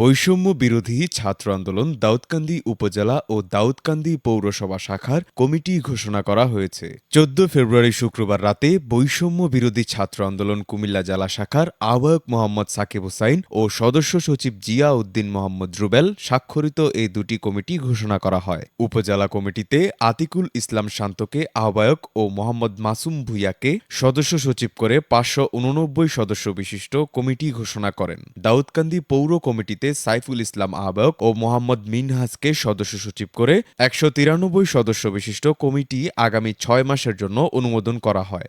বৈষম্য বিরোধী ছাত্র আন্দোলন দাউদকান্দি উপজেলা ও দাউদকান্দি পৌরসভা শাখার কমিটি ঘোষণা করা হয়েছে। চোদ্দ ফেব্রুয়ারি শুক্রবার রাতে বৈষম্য বিরোধী ছাত্র আন্দোলন কুমিল্লা জেলা শাখার আহ্বায়ক মোহাম্মদ সাকিব হুসাইন ও সদস্য সচিব জিয়া উদ্দিন মোহাম্মদ রুবেল স্বাক্ষরিত এই দুটি কমিটি ঘোষণা করা হয়। উপজেলা কমিটিতে আতিকুল ইসলাম শান্তকে আহ্বায়ক ও মোহাম্মদ মাসুম ভুইয়াকে সদস্য সচিব করে পাঁচশো উননব্বই সদস্য বিশিষ্ট কমিটি ঘোষণা করেন। দাউদকান্দি পৌর কমিটিতে সাইফুল ইসলাম আহ্বায়ক ও মোহাম্মদ মিনহাজকে সদস্য সচিব করে একশো তিরানব্বই সদস্য বিশিষ্ট কমিটি আগামী ছয় মাসের জন্য অনুমোদন করা হয়।